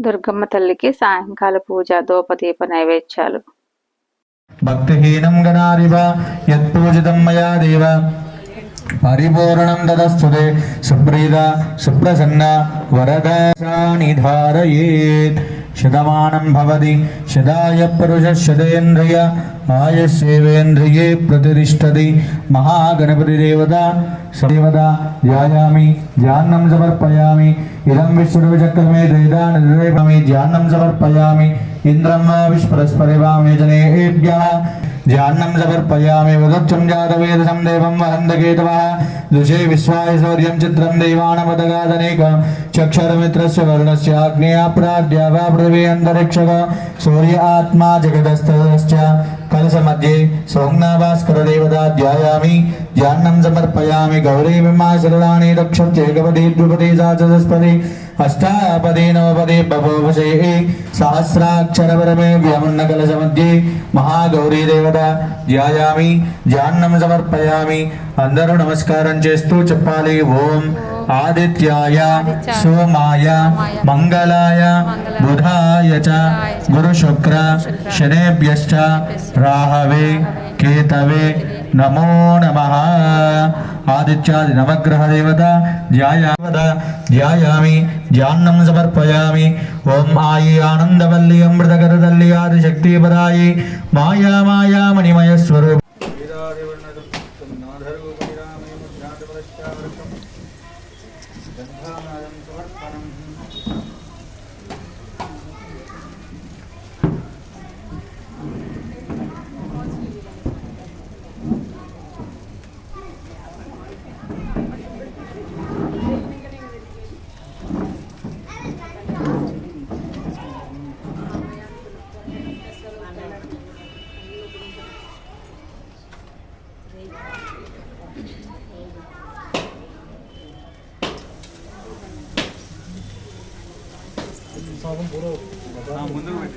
దుర్గమ్మ తల్లికి సాయంకాల పూజ దోపదీప నైవేద్యాలు. భక్తిహీనం గణారివ యత్పూజితం మయా దేవ. పరిపూర్ణం తదస్తుతే సుప్రీద సుప్రసన్న వరదాసాని ధారయేత్ శతమానం భవతి శదాయ పురుష శతేంద్రియ ఆయుష్యేవేంద్రియే ప్రతిష్టతి మహాగణపతి దేవత సదేవత ధ్యాయామి ధ్యానం సమర్పయామి ఇదం విశ్వచక్రమే దైదామి ధ్యానం సమర్పయామి ఇంద్రం విశ్వరస్పరివామే జనేభ్యः ధ్యానం సమర్పయామి వదచ్చం జాతవేదసం दृशे विश्वायशौर्यं चित्रम दैवानमदगादनेक चक्षरमित्रस्य वर्णस्य अग्नेयाप्राड्या वा पृथिवी अन्तरिक्षक, सूर्य आत्मा जगदस्तस्य कलश मध्ये जगदस्तश्च भास्कर देवता ध्यायामि ध्यानं समर्पयामि गौरी विमा सरलाणि रक्षत्येकपदे द्विपदे सा चतुष्पदे अष्टापदे नवपदे बभोवशे బభోవశే సహస్రాక్షర పరమే వ్యామన్న కలశ మధ్యే మహాగౌరీ దేవత ధ్యాయామి ధ్యానం సమర్పయామి అందరూ నమస్కారం చేస్తూ చెప్పాలి ఓం ఆదిత్యాయ సోమాయ మంగళాయ బుధాయ చ గురు శుక్ర శనేభ్యశ్చ రాహవే కేతవే నమో నమ ఆదిత్యాది నవగ్రహ దేవత ధ్యాయామి ధ్యానం సమర్పయామి ஓம் ஆயி ஆனந்தவல்லி அமிர்தகரதல்லி ஆதி சக்தி பராயி மாயா மாயா மணிமயஸ்வரூப Thank you. Sabun bura. Tamam mındır mıydı?